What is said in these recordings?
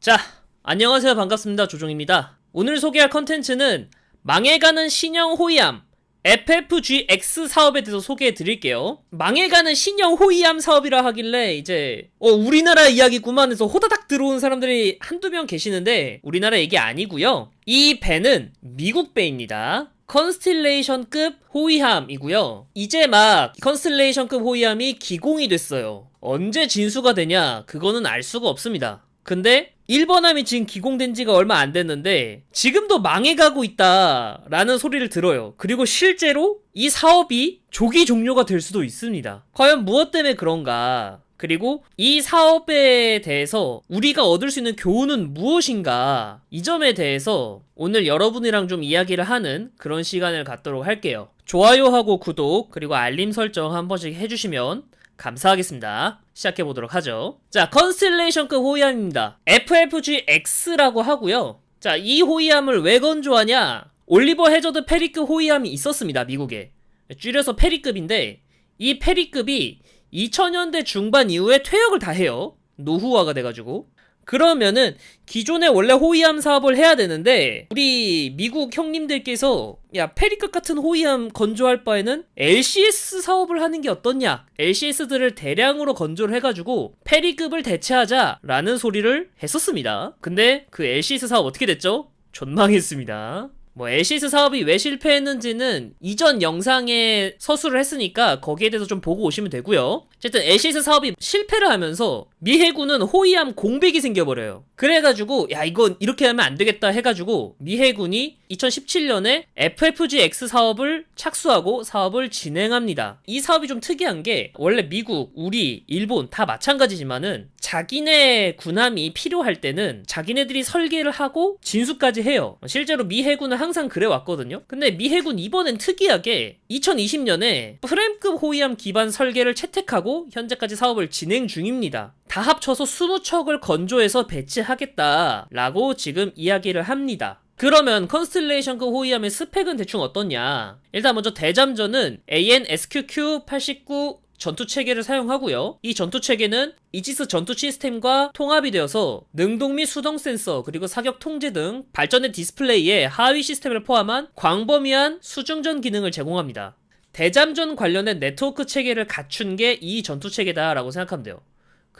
자, 안녕하세요. 반갑습니다. 조종입니다. 오늘 소개할 컨텐츠는 망해가는 신형 호위함 FFGX 사업에 대해서 소개해 드릴게요. 망해가는 신형 호위함 사업이라 하길래 이제 어 우리나라 이야기구만 해서 호다닥 들어온 사람들이 한두 명 계시는데 우리나라 얘기 아니고요. 이 배는 미국 배입니다. 컨스틸레이션급 호위함이고요. 이제 막 컨스틸레이션급 호위함이 기공이 됐어요. 언제 진수가 되냐? 그거는 알 수가 없습니다. 근데 일본함이 지금 기공된 지가 얼마 안 됐는데 지금도 망해가고 있다라는 소리를 들어요. 그리고 실제로 이 사업이 조기 종료가 될 수도 있습니다. 과연 무엇 때문에 그런가? 그리고 이 사업에 대해서 우리가 얻을 수 있는 교훈은 무엇인가? 이 점에 대해서 오늘 여러분이랑 좀 이야기를 하는 그런 시간을 갖도록 할게요. 좋아요하고 구독, 그리고 알림 설정 한 번씩 해주시면 감사하겠습니다. 시작해 보도록 하죠. 자, 컨스텔레이션급 호위함입니다. FFGX라고 하고요. 자, 이 호위함을 왜 건조하냐? 올리버 해저드 페리급 호위함이 있었습니다, 미국에. 줄여서 페리급인데, 이 페리급이 2000년대 중반 이후에 퇴역을 다 해요. 노후화가 돼가지고. 그러면은 기존에 원래 호위함 사업을 해야 되는데 우리 미국 형님들께서 야 페리급 같은 호위함 건조할 바에는 LCS 사업을 하는 게 어떻냐? LCS들을 대량으로 건조를 해가지고 페리급을 대체하자라는 소리를 했었습니다. 근데 그 LCS 사업 어떻게 됐죠? 존망했습니다 뭐 LCS 사업이 왜 실패했는지는 이전 영상에 서술을 했으니까 거기에 대해서 좀 보고 오시면 되고요. 어쨌든 LCS 사업이 실패를 하면서 미 해군은 호위함 공백이 생겨버려요. 그래가지고 야 이건 이렇게 하면 안 되겠다 해가지고 미 해군이 2017년에 FFGX 사업을 착수하고 사업을 진행합니다. 이 사업이 좀 특이한 게 원래 미국, 우리, 일본 다 마찬가지지만은 자기네 군함이 필요할 때는 자기네들이 설계를 하고 진수까지 해요. 실제로 미 해군은 항상 그래 왔거든요. 근데 미 해군 이번엔 특이하게 2020년에 프렘급 호위함 기반 설계를 채택하고 현재까지 사업을 진행 중입니다. 다 합쳐서 20척을 건조해서 배치하겠다라고 지금 이야기를 합니다. 그러면 컨스텔레이션급 호위함의 스펙은 대충 어떻냐? 일단 먼저 대잠전은 AN-SQQ-89 전투 체계를 사용하고요. 이 전투 체계는 이지스 전투 시스템과 통합이 되어서 능동 및 수동 센서 그리고 사격 통제 등 발전된 디스플레이에 하위 시스템을 포함한 광범위한 수중전 기능을 제공합니다. 대잠전 관련된 네트워크 체계를 갖춘 게 이 전투 체계다라고 생각하면 돼요.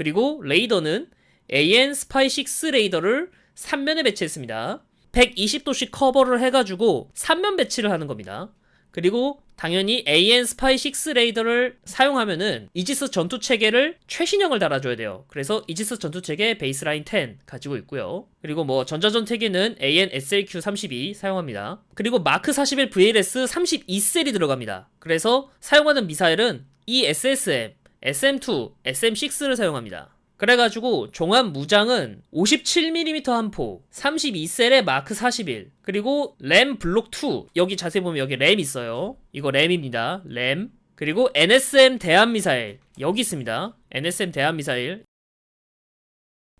그리고 레이더는 AN 스파이 6 레이더를 3면에 배치했습니다. 120도씩 커버를 해가지고 3면 배치를 하는 겁니다. 그리고 당연히 AN 스파이 6 레이더를 사용하면은 이지스 전투 체계를 최신형을 달아줘야 돼요. 그래서 이지스 전투 체계 베이스라인 10 가지고 있고요. 그리고 뭐 전자전 체계는 AN SLQ 32 사용합니다. 그리고 마크 41 VLS 32셀이 들어갑니다. 그래서 사용하는 미사일은 이 SSM, SM2, SM6를 사용합니다. 그래가지고 종합 무장은 57mm 한 포, 32셀의 마크 41, 그리고 램 블록 2 여기 자세히 보면 여기 램 있어요. 이거 램입니다. 램 그리고 NSM 대함 미사일 여기 있습니다. NSM 대함 미사일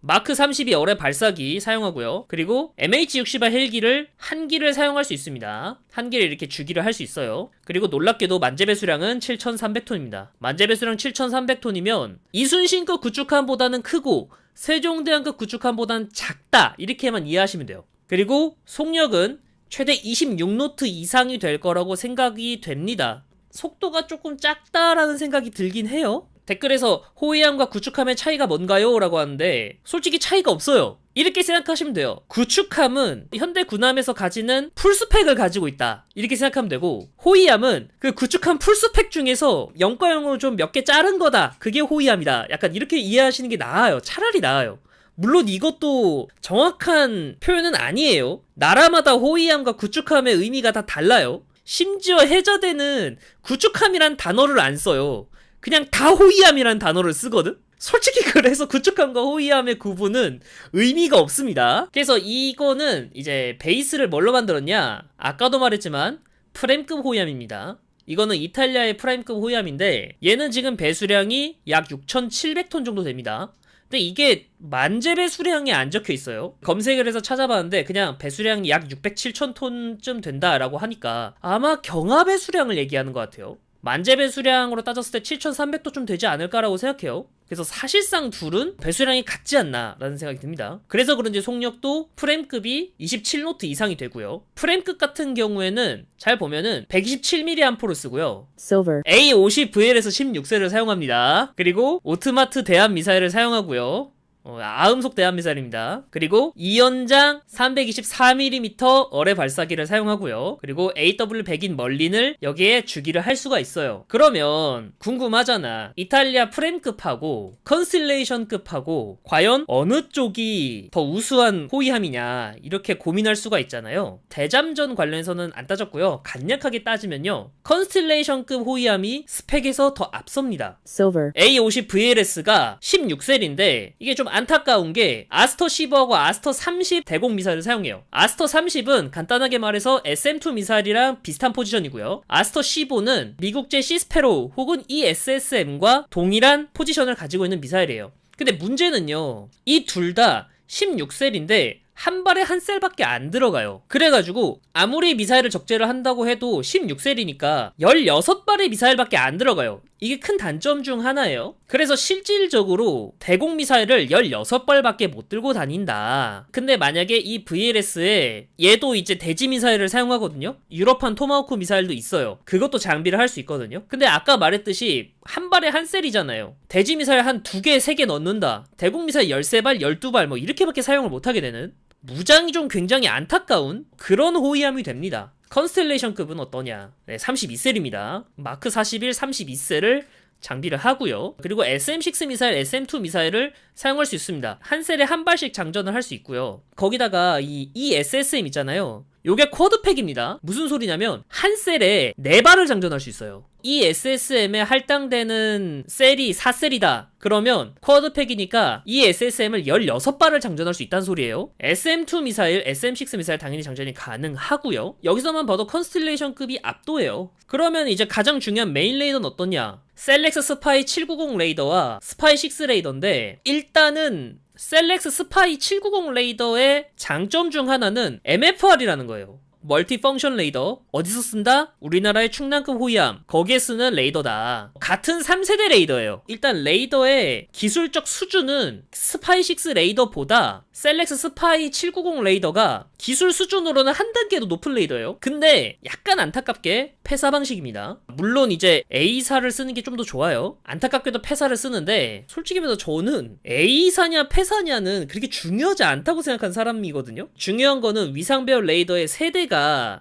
마크 32 어뢰 발사기 사용하고요. 그리고 MH-60화 헬기를 한 기를 사용할 수 있습니다. 한 기를 이렇게 주기를 할 수 있어요. 그리고 놀랍게도 만재 배 수량은 7,300톤입니다. 만재 배 수량 7,300톤이면 이순신급 구축함보다는 크고 세종대왕급 구축함보다는 작다 이렇게만 이해하시면 돼요. 그리고 속력은 최대 26노트 이상이 될 거라고 생각이 됩니다. 속도가 조금 작다라는 생각이 들긴 해요. 댓글에서 호위함과 구축함의 차이가 뭔가요? 라고 하는데 솔직히 차이가 없어요. 이렇게 생각하시면 돼요. 구축함은 현대 군함에서 가지는 풀스펙을 가지고 있다. 이렇게 생각하면 되고 호위함은 그 구축함 풀스펙 중에서 0과 0으로 좀 몇 개 자른 거다. 그게 호위함이다. 약간 이렇게 이해하시는 게 나아요. 차라리 나아요. 물론 이것도 정확한 표현은 아니에요. 나라마다 호위함과 구축함의 의미가 다 달라요. 심지어 해저대는 구축함이란 단어를 안 써요. 그냥 다 호위함이라는 단어를 쓰거든? 솔직히 그래서 구축함과 호위함의 구분은 의미가 없습니다. 그래서 이거는 이제 베이스를 뭘로 만들었냐? 아까도 말했지만 프렘급 호위함입니다. 이거는 이탈리아의 프라임급 호위함인데 얘는 지금 배수량이 약 6,700톤 정도 됩니다. 근데 이게 만재 배수량이 안 적혀 있어요. 검색을 해서 찾아봤는데 그냥 배수량이 약 607천 톤쯤 된다라고 하니까 아마 경하 배수량을 얘기하는 것 같아요. 만재 배 수량으로 따졌을 때 7,300도 좀 되지 않을까라고 생각해요. 그래서 사실상 둘은 배수량이 같지 않나라는 생각이 듭니다. 그래서 그런지 속력도 프램급이 27노트 이상이 되고요. 프램급 같은 경우에는 잘 보면은 127mAh를 쓰고요. silver, A50VL에서 16세를 사용합니다. 그리고 오트마트 대함 미사일을 사용하고요. 어, 아음속 대함 미사일입니다. 그리고 2연장 324mm 어뢰 발사기를 사용하고요. 그리고 AW100인 멀린을 여기에 주기를 할 수가 있어요. 그러면 궁금하잖아. 이탈리아 프렘급하고 컨스틸레이션급하고 과연 어느 쪽이 더 우수한 호위함이냐 이렇게 고민할 수가 있잖아요. 대잠전 관련해서는 안 따졌고요. 간략하게 따지면요. 컨스틸레이션급 호위함이 스펙에서 더 앞섭니다. silver, A50VLS가 16셀인데 이게 좀 안타까운 게 아스터 15하고 아스터 30 대공 미사일을 사용해요. 아스터 30은 간단하게 말해서 SM2 미사일이랑 비슷한 포지션이고요. 아스터 15는 미국제 시스페로 혹은 ESSM과 동일한 포지션을 가지고 있는 미사일이에요. 근데 문제는요. 이 둘 다 16셀인데 한 발에 한 셀밖에 안 들어가요. 그래가지고 아무리 미사일을 적재를 한다고 해도 16셀이니까 16발의 미사일밖에 안 들어가요. 이게 큰 단점 중 하나예요. 그래서 실질적으로 대공 미사일을 16발밖에 못 들고 다닌다. 근데 만약에 이 VLS에 얘도 이제 대지 미사일을 사용하거든요. 유럽판 토마호크 미사일도 있어요. 그것도 장비를 할 수 있거든요. 근데 아까 말했듯이 한 발에 한 셀이잖아요. 대지 미사일 한 두 개, 세 개 넣는다. 대공 미사일 13발, 12발 뭐 이렇게밖에 사용을 못 하게 되는 무장이 좀 굉장히 안타까운 그런 호위함이 됩니다. 컨스텔레이션급은 어떠냐? 네, 32셀입니다. 마크 41 32셀을 장비를 하고요. 그리고 SM6 미사일, SM2 미사일을 사용할 수 있습니다. 한 셀에 한 발씩 장전을 할 수 있고요. 거기다가 이 ESSM 있잖아요. 요게 쿼드팩입니다. 무슨 소리냐면 한 셀에 네 발을 장전할 수 있어요. 이 SSM에 할당되는 셀이 4셀이다. 그러면 쿼드팩이니까 이 SSM을 16발을 장전할 수 있다는 소리예요. SM2 미사일, SM6 미사일 당연히 장전이 가능하고요. 여기서만 봐도 컨스틸레이션급이 압도해요. 그러면 이제 가장 중요한 메인 레이더는 어떠냐? 셀렉스 스파이 790 레이더와 스파이 6 레이더인데 일단은 셀렉스 스파이 790 레이더의 장점 중 하나는 MFR이라는 거예요. 멀티 펑션 레이더 어디서 쓴다? 우리나라의 충남급 호위함. 거기에 쓰는 레이더다. 같은 3세대 레이더예요. 일단 레이더의 기술적 수준은 스파이 6 레이더보다 셀렉스 스파이 790 레이더가 기술 수준으로는 한 단계 더 높은 레이더예요. 근데 약간 안타깝게 폐사 방식입니다. 물론 이제 A사를 쓰는 게 좀 더 좋아요. 안타깝게도 폐사를 쓰는데 솔직히 말해서 저는 A사냐 폐사냐는 그렇게 중요하지 않다고 생각한 사람이거든요. 중요한 거는 위상배열 레이더의 세대가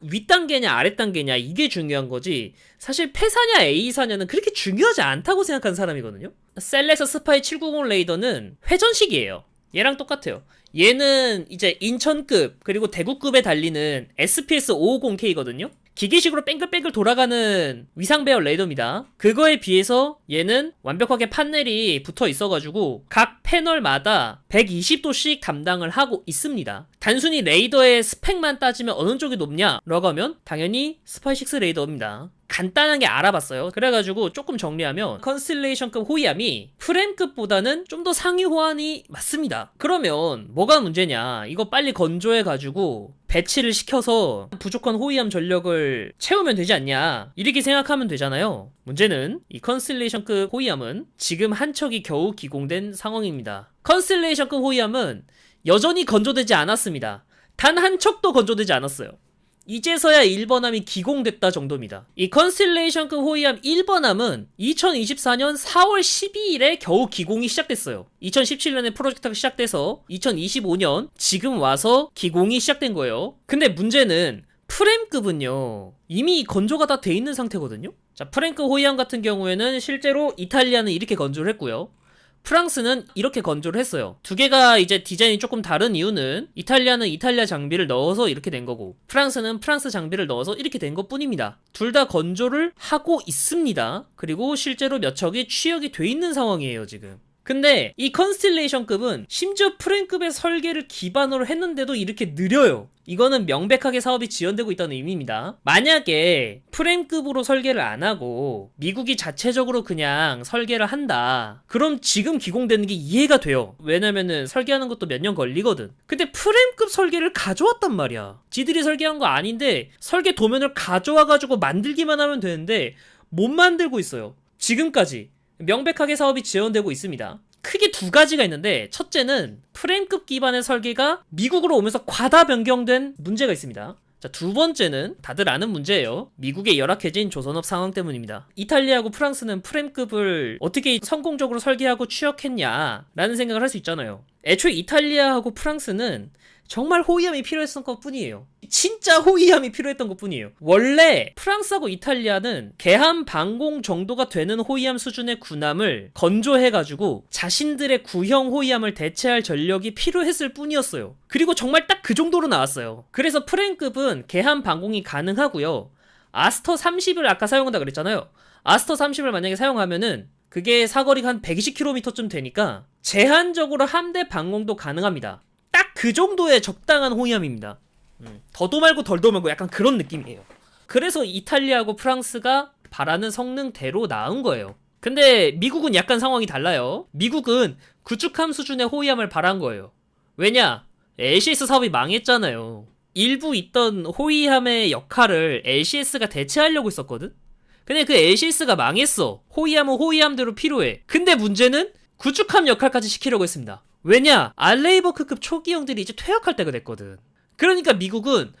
윗단계냐 아랫단계냐 이게 중요한 거지. 사실 폐사냐 A사냐는 그렇게 중요하지 않다고 생각한 사람이거든요. 셀렉스 스파이 790 레이더는 회전식이에요. 얘랑 똑같아요. 얘는 이제 인천급 그리고 대구급에 달리는 SPS 550K거든요 기계식으로 뺑글뺑글 돌아가는 위상 배열 레이더입니다. 그거에 비해서 얘는 완벽하게 판넬이 붙어 있어가지고 각 패널마다 120도씩 담당을 하고 있습니다. 단순히 레이더의 스펙만 따지면 어느 쪽이 높냐? 라고 하면 당연히 스파이6 레이더입니다. 간단하게 알아봤어요. 그래가지고 조금 정리하면 컨스틸레이션급 호위함이 프렘급보다는 좀 더 상위 호환이 맞습니다. 그러면 뭐가 문제냐? 이거 빨리 건조해가지고 배치를 시켜서 부족한 호위함 전력을 채우면 되지 않냐 이렇게 생각하면 되잖아요 문제는 이 컨스틸레이션급 호위함은 지금 한 척이 겨우 기공된 상황입니다 컨스틸레이션급 호위함은 여전히 건조되지 않았습니다 단 한 척도 건조되지 않았어요 이제서야 1번함이 기공됐다 정도입니다. 이 컨스틸레이션급 호위함 1번함은 2024년 4월 12일에 겨우 기공이 시작됐어요. 2017년에 프로젝트가 시작돼서 2025년 지금 와서 기공이 시작된 거예요. 근데 문제는 프렘급은요 이미 건조가 다 돼 있는 상태거든요. 자 프랭크 호위함 같은 경우에는 실제로 이탈리아는 이렇게 건조를 했고요. 프랑스는 이렇게 건조를 했어요. 두 개가 이제 디자인이 조금 다른 이유는 이탈리아는 이탈리아 장비를 넣어서 이렇게 된 거고 프랑스는 프랑스 장비를 넣어서 이렇게 된 것 뿐입니다. 둘 다 건조를 하고 있습니다. 그리고 실제로 몇 척이 취역이 돼 있는 상황이에요, 지금. 근데 이 컨스틸레이션급은 심지어 프랭급의 설계를 기반으로 했는데도 이렇게 느려요. 이거는 명백하게 사업이 지연되고 있다는 의미입니다. 만약에 프렘급으로 설계를 안 하고 미국이 자체적으로 그냥 설계를 한다. 그럼 지금 기공되는 게 이해가 돼요. 왜냐면은 설계하는 것도 몇 년 걸리거든. 근데 프렘급 설계를 가져왔단 말이야. 지들이 설계한 거 아닌데 설계 도면을 가져와가지고 만들기만 하면 되는데 못 만들고 있어요. 지금까지. 명백하게 사업이 지연되고 있습니다. 크게 두 가지가 있는데 첫째는 프레임급 기반의 설계가 미국으로 오면서 과다 변경된 문제가 있습니다. 자, 두 번째는 다들 아는 문제예요. 미국의 열악해진 조선업 상황 때문입니다. 이탈리아하고 프랑스는 프렘급을 어떻게 성공적으로 설계하고 취역했냐 라는 생각을 할 수 있잖아요. 애초에 이탈리아하고 프랑스는 정말 호위함이 필요했던 것 뿐이에요. 진짜 호위함이 필요했던 것 뿐이에요. 원래 프랑스하고 이탈리아는 개함 방공 정도가 되는 호위함 수준의 군함을 건조해가지고 자신들의 구형 호위함을 대체할 전력이 필요했을 뿐이었어요. 그리고 정말 딱 그 정도로 나왔어요. 그래서 프랭급은 개함 방공이 가능하고요. 아스터 30을 아까 사용한다 그랬잖아요. 아스터 30을 만약에 사용하면은 그게 사거리가 한 120km쯤 되니까 제한적으로 함대 방공도 가능합니다. 딱그 정도의 적당한 호위함입니다. 음, 더도 말고 덜도 말고 약간 그런 느낌이에요. 그래서 이탈리아하고 프랑스가 바라는 성능대로 나온 거예요. 근데 미국은 약간 상황이 달라요. 미국은 구축함 수준의 호위함을 바란 거예요. 왜냐? LCS 사업이 망했잖아요. 일부 있던 호위함의 역할을 LCS가 대체하려고 했었거든? 근데 그 LCS가 망했어. 호위함은 호위함대로 필요해. 근데 문제는 구축함 역할까지 시키려고 했습니다. 왜냐? 알레이버크급 초기형들이 이제 퇴역할 때가 됐거든. 그러니까 미국은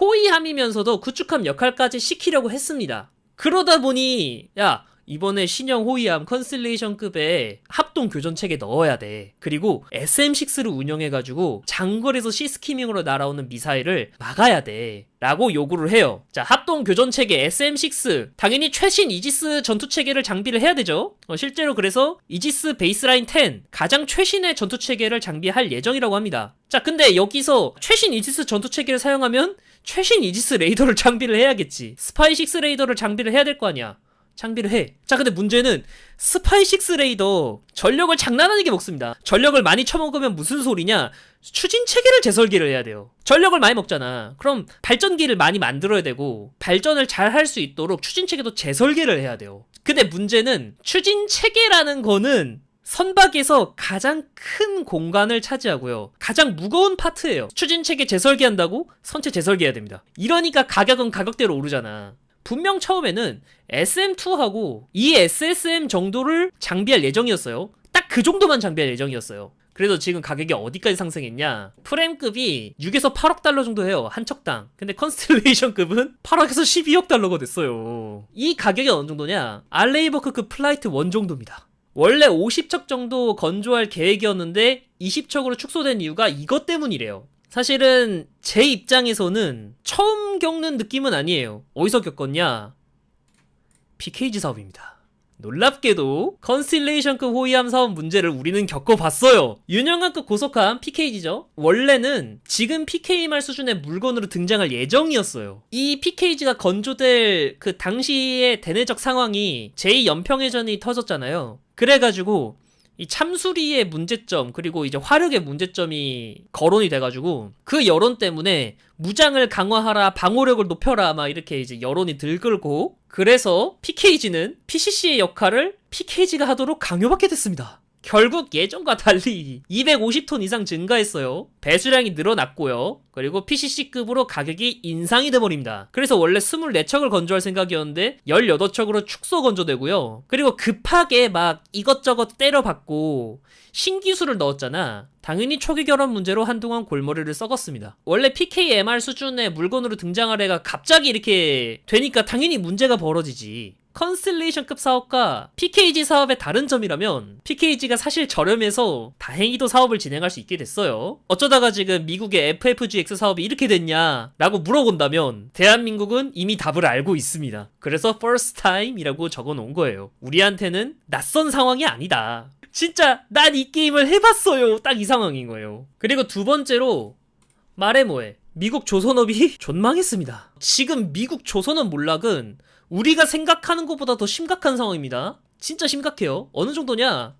호위함이면서도 구축함 역할까지 시키려고 했습니다. 그러다 보니 야 이번에 신형 호위함 컨슬레이션급의 합동 교전 체계 넣어야 돼. 그리고 SM6를 운영해가지고 장거리에서 시스키밍으로 날아오는 미사일을 막아야 돼. 라고 요구를 해요. 자, 합동 교전 체계 SM6. 당연히 최신 이지스 전투 체계를 장비를 해야 되죠. 어, 실제로 그래서 이지스 베이스라인 10 가장 최신의 전투 체계를 장비할 예정이라고 합니다. 자, 근데 여기서 최신 이지스 전투 체계를 사용하면 최신 이지스 레이더를 장비를 해야겠지. 스파이6 레이더를 장비를 해야 될 거 아니야. 장비를 해. 자, 근데 문제는 스파이6 레이더 전력을 장난 아니게 먹습니다. 전력을 많이 처먹으면 무슨 소리냐? 추진 체계를 재설계를 해야 돼요. 전력을 많이 먹잖아. 그럼 발전기를 많이 만들어야 되고 발전을 잘 할 수 있도록 추진 체계도 재설계를 해야 돼요. 근데 문제는 추진 체계라는 거는 선박에서 가장 큰 공간을 차지하고요. 가장 무거운 파트예요. 추진 체계 재설계한다고 선체 재설계해야 됩니다. 이러니까 가격은 가격대로 오르잖아. 분명 처음에는 SM2하고 이 SSM 정도를 장비할 예정이었어요. 딱 그 정도만 장비할 예정이었어요. 그래서 지금 가격이 어디까지 상승했냐? 프렘급이 6에서 8억 달러 정도 해요. 한 척당. 근데 컨스텔레이션급은 8억에서 12억 달러가 됐어요. 이 가격이 어느 정도냐? 알레이버크급 플라이트 1 정도입니다. 원래 50척 정도 건조할 계획이었는데 20척으로 축소된 이유가 이것 때문이래요. 사실은 제 입장에서는 처음 겪는 느낌은 아니에요. 어디서 겪었냐? PKG 사업입니다. 놀랍게도 컨스틸레이션급 호위함 사업 문제를 우리는 겪어봤어요. 윤영한급 고속함 PKG죠. 원래는 지금 PK말 수준의 물건으로 등장할 예정이었어요. 이 PKG가 건조될 그 당시의 대내적 상황이 제2연평해전이 터졌잖아요. 그래가지고 이 참수리의 문제점 그리고 이제 화력의 문제점이 거론이 돼가지고 그 여론 때문에 무장을 강화하라 방어력을 높여라 막 이렇게 이제 여론이 들끓고 그래서 PKG는 PCC의 역할을 PKG가 하도록 강요받게 됐습니다. 결국 예전과 달리 250톤 이상 증가했어요. 배수량이 늘어났고요. 그리고 PCC급으로 가격이 인상이 돼버립니다. 그래서 원래 24척을 건조할 생각이었는데 18척으로 축소 건조되고요. 그리고 급하게 막 이것저것 때려박고 신기술을 넣었잖아. 당연히 초기 결혼 문제로 한동안 골머리를 썩었습니다. 원래 PKMR 수준의 물건으로 등장할 애가 갑자기 이렇게 되니까 당연히 문제가 벌어지지. 컨스텔레이션급 사업과 PKG 사업의 다른 점이라면 PKG가 사실 저렴해서 다행히도 사업을 진행할 수 있게 됐어요. 어쩌다가 지금 미국의 FFGX 사업이 이렇게 됐냐 라고 물어본다면 대한민국은 이미 답을 알고 있습니다. 그래서 first time이라고 적어 놓은 거예요. 우리한테는 낯선 상황이 아니다. 진짜 난 이 게임을 해봤어요. 딱 이 상황인 거예요. 그리고 두 번째로 말해 뭐해. 미국 조선업이 존망했습니다. 지금 미국 조선업 몰락은 우리가 생각하는 것보다 더 심각한 상황입니다. 진짜 심각해요. 어느 정도냐?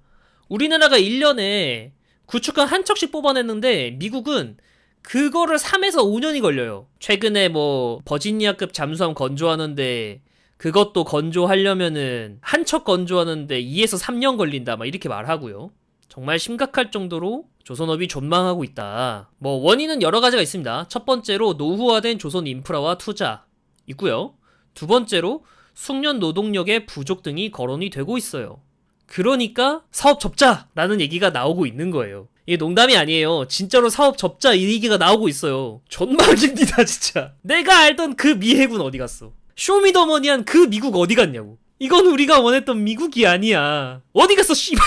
우리나라가 1년에 구축한 한 척씩 뽑아냈는데 미국은 그거를 3에서 5년이 걸려요. 최근에 뭐 버지니아급 잠수함 건조하는데 그것도 건조하려면은 한 척 건조하는데 2에서 3년 걸린다 막 이렇게 말하고요. 정말 심각할 정도로 조선업이 존망하고 있다. 뭐 원인은 여러 가지가 있습니다. 첫 번째로 노후화된 조선 인프라와 투자 있고요. 두 번째로 숙련 노동력의 부족 등이 거론이 되고 있어요. 그러니까 사업 접자라는 얘기가 나오고 있는 거예요. 이게 농담이 아니에요. 진짜로 사업 접자 이 얘기가 나오고 있어요. 존망입니다, 진짜. 내가 알던 그 미해군 어디 갔어? 쇼미더머니한 그 미국 어디 갔냐고. 이건 우리가 원했던 미국이 아니야. 어디 갔어, 씨발.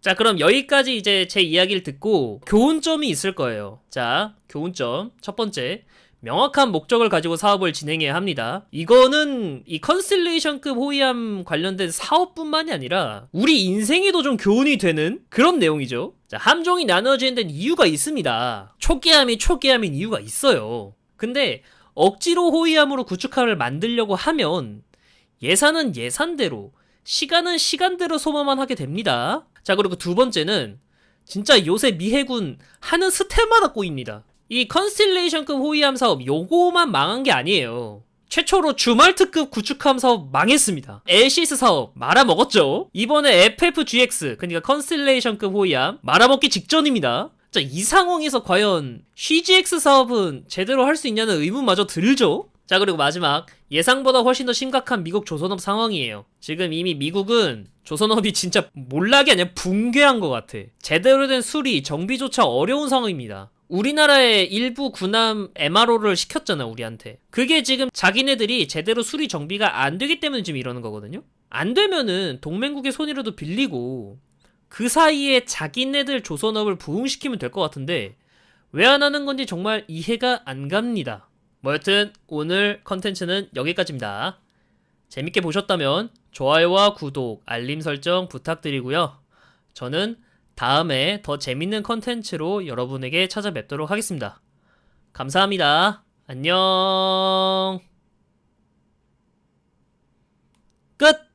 자, 그럼 여기까지 이제 제 이야기를 듣고 교훈점이 있을 거예요. 자, 교훈점. 첫 번째. 명확한 목적을 가지고 사업을 진행해야 합니다. 이거는 이 컨스텔레이션급 호위함 관련된 사업뿐만이 아니라 우리 인생에도 좀 교훈이 되는 그런 내용이죠. 자, 함종이 나눠지는 데는 이유가 있습니다. 초기함이 초기함인 이유가 있어요. 근데 억지로 호위함으로 구축함을 만들려고 하면 예산은 예산대로, 시간은 시간대로 소모만 하게 됩니다. 자, 그리고 두 번째는 진짜 요새 미해군 하는 스텝마다 꼬입니다. 이 컨스텔레이션급 호위함 사업 요거만 망한 게 아니에요. 최초로 주말트급 구축함 사업 망했습니다. LCS 사업 말아먹었죠. 이번에 FFGX 그러니까 컨스텔레이션급 호위함 말아먹기 직전입니다. 자, 이 상황에서 과연 CGX 사업은 제대로 할 수 있냐는 의문마저 들죠. 자, 그리고 마지막 예상보다 훨씬 더 심각한 미국 조선업 상황이에요. 지금 이미 미국은 조선업이 진짜 몰락이 아니라 붕괴한 것 같아. 제대로 된 수리, 정비조차 어려운 상황입니다. 우리나라의 일부 군함 MRO를 시켰잖아, 우리한테. 그게 지금 자기네들이 제대로 수리 정비가 안 되기 때문에 지금 이러는 거거든요? 안 되면은 동맹국의 손이라도 빌리고 그 사이에 자기네들 조선업을 부흥시키면 될 것 같은데 왜 안 하는 건지 정말 이해가 안 갑니다. 뭐 여튼 오늘 컨텐츠는 여기까지입니다. 재밌게 보셨다면 좋아요와 구독, 알림 설정 부탁드리고요. 저는 다음에 더 재밌는 컨텐츠로 여러분에게 찾아뵙도록 하겠습니다. 감사합니다. 안녕. 끝!